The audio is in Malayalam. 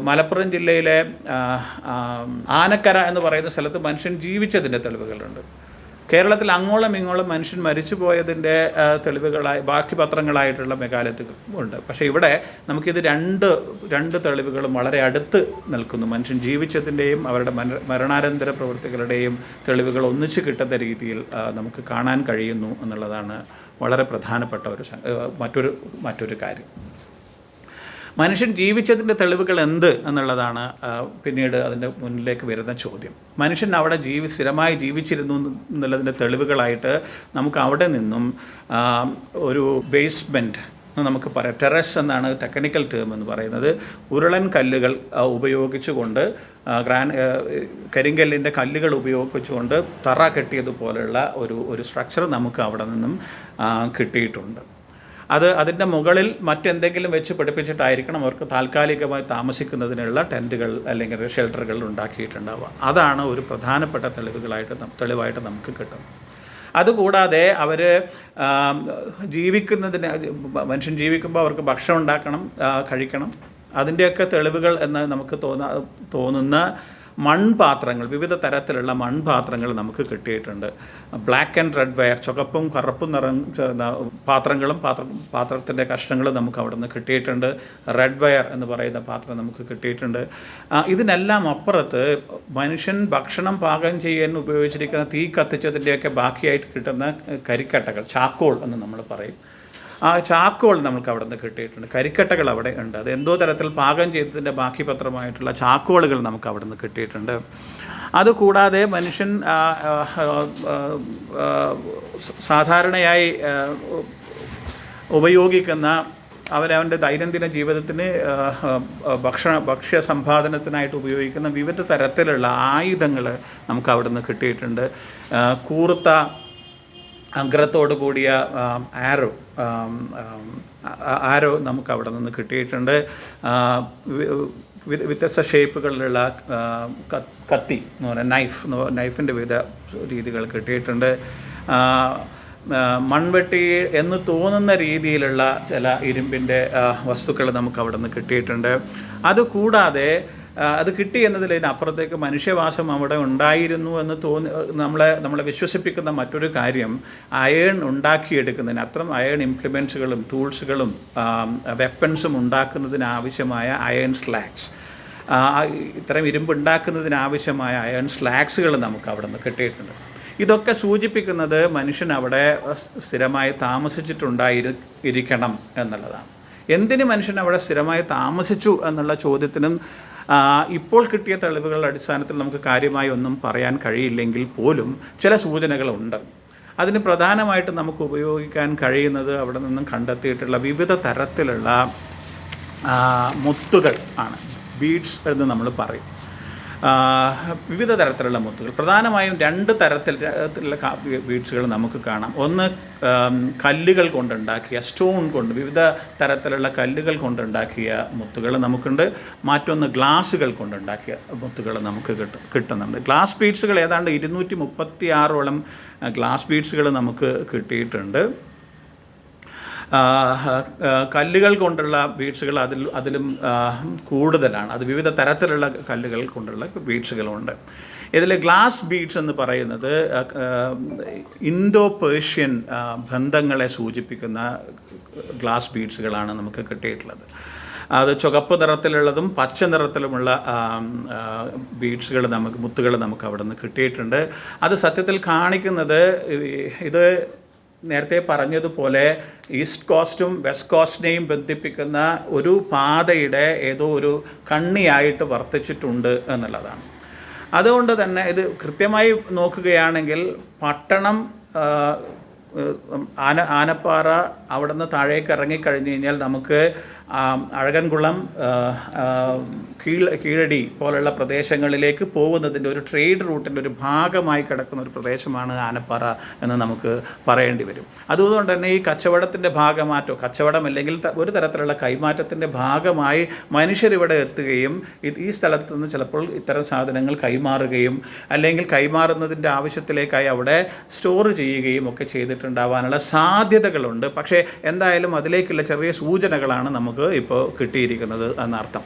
മലപ്പുറം ജില്ലയിലെ ആനക്കര എന്ന് പറയുന്ന സ്ഥലത്ത് മനുഷ്യൻ ജീവിച്ചതിന്റെ തെളിവുകളുണ്ട്. കേരളത്തിൽ അങ്ങോളം ഇങ്ങോളം മനുഷ്യൻ മരിച്ചു പോയതിന്റെ തെളിവുകളായി ബാക്കി പത്രങ്ങളായിട്ടുള്ള മെഗാലത്തുകൾ ഉണ്ട്. പക്ഷേ ഇവിടെ നമുക്കിത് രണ്ട് രണ്ട് തെളിവുകളും വളരെ അടുത്ത് നിൽക്കുന്നു. മനുഷ്യൻ ജീവിച്ചതിന്റെയും അവരുടെ മര- മരണാനന്തര പ്രവൃത്തികളുടെയും തെളിവുകൾ ഒന്നിച്ച് കിട്ടുന്ന രീതിയിൽ നമുക്ക് കാണാൻ കഴിയുന്നു എന്നുള്ളതാണ് വളരെ പ്രധാനപ്പെട്ട ഒരു മറ്റൊരു മറ്റൊരു കാര്യം. മനുഷ്യൻ ജീവിച്ചതിന്റെ തെളിവുകൾ എന്ത് എന്നുള്ളതാണ് പിന്നീട് അതിന്റെ മുന്നിലേക്ക് വരുന്ന ചോദ്യം. മനുഷ്യൻ അവിടെ ജീവി സ്ഥിരമായി ജീവിച്ചിരുന്നു എന്നുള്ളതിന്റെ തെളിവുകളായിട്ട് നമുക്ക് അവിടെ നിന്നും ഒരു ബേസ്മെന്റ് നമുക്ക് പറയാം. ടെറസ് എന്നാണ് ടെക്നിക്കൽ ടേം എന്ന് പറയുന്നത്. ഉരുളൻ കല്ലുകൾ ഉപയോഗിച്ചുകൊണ്ട് ഗ്രാൻ കരിങ്കല്ലിന്റെ കല്ലുകൾ ഉപയോഗിച്ചുകൊണ്ട് തറ കെട്ടിയതുപോലെയുള്ള ഒരു ഒരു സ്ട്രക്ചർ നമുക്ക് അവിടെ നിന്നും കിട്ടിയിട്ടുണ്ട്. അത് അതിന്റെ മുകളിൽ മറ്റെന്തെങ്കിലും വെച്ച് പിടിപ്പിച്ചിട്ടായിരിക്കണം അവർക്ക് താൽക്കാലികമായി താമസിക്കുന്നതിനുള്ള ടെന്റുകൾ അല്ലെങ്കിൽ ഷെൽട്ടറുകൾ ഉണ്ടാക്കിയിട്ടുണ്ടാവുക. അതാണ് ഒരു പ്രധാനപ്പെട്ട തെളിവുകളായിട്ട് തെളിവായിട്ട് നമുക്ക് കിട്ടും അതുകൂടാതെ അവർ ജീവിക്കുന്നതിന് മനുഷ്യൻ ജീവിക്കുമ്പോൾ അവർക്ക് ഭക്ഷണം ഉണ്ടാക്കണം കഴിക്കണം. അതിന്റെയൊക്കെ തെളിവുകൾ എന്ന് നമുക്ക് തോന്ന തോന്നുന്ന മൺപാത്രങ്ങൾ വിവിധ തരത്തിലുള്ള മൺപാത്രങ്ങൾ നമുക്ക് കിട്ടിയിട്ടുണ്ട്. ബ്ലാക്ക് ആൻഡ് റെഡ് വയർ ചുവപ്പും കറുപ്പും നിറം പാത്രങ്ങളും പാത്ര പാത്രത്തിന്റെ കഷ്ണങ്ങളും നമുക്ക് അവിടെ നിന്ന് കിട്ടിയിട്ടുണ്ട്. റെഡ് വയർ എന്ന് പറയുന്ന പാത്രം നമുക്ക് കിട്ടിയിട്ടുണ്ട്. ഇതിനെല്ലാം അപ്പുറത്ത് മനുഷ്യൻ ഭക്ഷണം പാകം ചെയ്യാൻ ഉപയോഗിച്ചിരിക്കുന്ന തീ കത്തിച്ചതിന്റെയൊക്കെ ബാക്കിയായിട്ട് കിട്ടുന്ന കരിക്കട്ടകൾ ചാക്കോൾ എന്ന് നമ്മൾ പറയും. ആ ചാക്കുകൾ നമുക്ക് അവിടെ നിന്ന് കിട്ടിയിട്ടുണ്ട്. കരിക്കട്ടകൾ അവിടെ ഉണ്ട്. അത് എന്തോ തരത്തിൽ പാകം ചെയ്തതിന്റെ ബാക്കി പത്രമായിട്ടുള്ള ചാക്കുകളുകൾ നമുക്ക് അവിടെ നിന്ന് കിട്ടിയിട്ടുണ്ട്. അതുകൂടാതെ മനുഷ്യൻ സാധാരണയായി ഉപയോഗിക്കുന്ന അവരവന്റെ ദൈനംദിന ജീവിതത്തിന് ഭക്ഷണ ഭക്ഷ്യ സമ്പാദനത്തിനായിട്ട് ഉപയോഗിക്കുന്ന വിവിധ തരത്തിലുള്ള ആയുധങ്ങൾ നമുക്ക് അവിടെ നിന്ന് കിട്ടിയിട്ടുണ്ട് കൂർത്ത അഗ്രത്തോട് കൂടിയ ആരോ ആരോ നമുക്ക് അവിടെ നിന്ന് കിട്ടിയിട്ടുണ്ട്. വ്യത്യസ്ത ഷേപ്പുകളിലുള്ള കത്തി എന്ന് പറയുന്ന നൈഫ് നൈഫിന്റെ വിവിധ രീതികൾ കിട്ടിയിട്ടുണ്ട്. മൺവെട്ടി എന്ന് തോന്നുന്ന രീതിയിലുള്ള ചില ഇരുമ്പിന്റെ വസ്തുക്കൾ നമുക്ക് അവിടെ നിന്ന് കിട്ടിയിട്ടുണ്ട്. അതുകൂടാതെ അത് കിട്ടി എന്നതിലതിനപ്പുറത്തേക്ക് മനുഷ്യവാസം അവിടെ ഉണ്ടായിരുന്നു എന്ന് തോന്നി നമ്മളെ നമ്മളെ വിശ്വസിപ്പിക്കുന്ന മറ്റൊരു കാര്യം അയേൺ ഉണ്ടാക്കിയെടുക്കുന്നതിന് അത്തരം അയേൺ ഇംപ്ലിമെൻസുകളും ടൂൾസുകളും വെപ്പൺസും ഉണ്ടാക്കുന്നതിന് ആവശ്യമായ അയേൺ സ്ലാക്സ്. ഇത്തരം ഇരുമ്പ് ഉണ്ടാക്കുന്നതിനാവശ്യമായ അയേൺ സ്ലാക്സുകൾ നമുക്ക് അവിടെ നിന്ന് കിട്ടിയിട്ടുണ്ട്. ഇതൊക്കെ സൂചിപ്പിക്കുന്നത് മനുഷ്യൻ അവിടെ സ്ഥിരമായി താമസിച്ചിട്ടുണ്ടായിരി ഇരിക്കണം എന്നുള്ളതാണ്. എന്തിന് മനുഷ്യൻ അവിടെ സ്ഥിരമായി താമസിച്ചു എന്നുള്ള ചോദ്യത്തിനും ഇപ്പോൾ കിട്ടിയ തെളിവുകളുടെ അടിസ്ഥാനത്തിൽ നമുക്ക് കാര്യമായി ഒന്നും പറയാൻ കഴിയില്ലെങ്കിൽ പോലും ചില സൂചനകളുണ്ട്. അതിന് പ്രധാനമായിട്ട് നമുക്ക് ഉപയോഗിക്കാൻ കഴിയുന്നത് അവിടെ നിന്നും കണ്ടെത്തിയിട്ടുള്ള വിവിധ തരത്തിലുള്ള മുത്തുകൾ ആണ്. ബീഡ്സ് എന്ന് നമ്മൾ പറയും. വിവിധ തരത്തിലുള്ള മുത്തുകൾ. പ്രധാനമായും രണ്ട് തരത്തിലുള്ള വീഴ്ചകൾ നമുക്ക് കാണാം. ഒന്ന് കല്ലുകൾ കൊണ്ടുണ്ടാക്കിയ സ്റ്റോൺ കൊണ്ട് വിവിധ തരത്തിലുള്ള കല്ലുകൾ കൊണ്ടുണ്ടാക്കിയ മുത്തുകൾ നമുക്കുണ്ട്. മറ്റൊന്ന് ഗ്ലാസുകൾ കൊണ്ടുണ്ടാക്കിയ മുത്തുകൾ നമുക്ക് കിട്ടും കിട്ടുന്നുണ്ട്. ഗ്ലാസ് ബീഡ്സുകൾ ഏതാണ്ട് ഇരുന്നൂറ്റി മുപ്പത്തി ആറോളം ഗ്ലാസ് ബീഡ്സുകൾ നമുക്ക് കിട്ടിയിട്ടുണ്ട്. കല്ലുകൾ കൊണ്ടുള്ള ബീഡ്സുകൾ അതിൽ അതിലും കൂടുതലാണ്. അത് വിവിധ തരത്തിലുള്ള കല്ലുകൾ കൊണ്ടുള്ള ബീഡ്സുകളുണ്ട് ഇതിൽ ഗ്ലാസ് ബീഡ്സ് എന്ന് പറയുന്നത് ഇൻഡോ പേർഷ്യൻ ബന്ധങ്ങളെ സൂചിപ്പിക്കുന്ന ഗ്ലാസ് ബീഡ്സുകളാണ് നമുക്ക് കിട്ടിയിട്ടുള്ളത്. അത് ചുവപ്പ് നിറത്തിലുള്ളതും പച്ച നിറത്തിലുമുള്ള ബീഡ്സുകൾ നമുക്ക് മുത്തുകൾ നമുക്ക് അവിടെ നിന്ന് കിട്ടിയിട്ടുണ്ട്. അത് സത്യത്തിൽ കാണിക്കുന്നത് ഇത് നേരത്തെ പറഞ്ഞതുപോലെ ഈസ്റ്റ് കോസ്റ്റും വെസ്റ്റ് കോസ്റ്റിനെയും ബന്ധിപ്പിക്കുന്ന ഒരു പാതയുടെ ഏതോ ഒരു കണ്ണിയായിട്ട് വർത്തിച്ചിട്ടുണ്ട് എന്നുള്ളതാണ്. അതുകൊണ്ട് തന്നെ ഇത് കൃത്യമായി നോക്കുകയാണെങ്കിൽ പട്ടണം ആന ആനപ്പാറ അവിടെ നിന്ന് താഴേക്ക് ഇറങ്ങിക്കഴിഞ്ഞ് കഴിഞ്ഞാൽ നമുക്ക് അഴകൻകുളം കീഴ് കീഴടി പോലുള്ള പ്രദേശങ്ങളിലേക്ക് പോകുന്നതിന്റെ ഒരു ട്രേഡ് റൂട്ടിന്റെ ഒരു ഭാഗമായി കിടക്കുന്ന ഒരു പ്രദേശമാണ് ആനപ്പാറ എന്ന് നമുക്ക് പറയേണ്ടി വരും. അതുകൊണ്ട് തന്നെ ഈ കച്ചവടത്തിന്റെ ഭാഗമാറ്റോ കച്ചവടം അല്ലെങ്കിൽ ഒരു തരത്തിലുള്ള കൈമാറ്റത്തിന്റെ ഭാഗമായി മനുഷ്യരിവിടെ എത്തുകയും ഈ സ്ഥലത്ത് നിന്ന് ചിലപ്പോൾ ഇത്തരം സാധനങ്ങൾ കൈമാറുകയും അല്ലെങ്കിൽ കൈമാറുന്നതിന്റെ ആവശ്യത്തിലേക്കായി അവിടെ സ്റ്റോർ ചെയ്യുകയും ഒക്കെ ചെയ്തിട്ടുണ്ടാവാനുള്ള സാധ്യതകളുണ്ട്. പക്ഷേ എന്തായാലും അതിലേക്കുള്ള ചെറിയ സൂചനകളാണ് ഇപ്പോൾ കിട്ടിയിരിക്കുന്നത് എന്നർത്ഥം.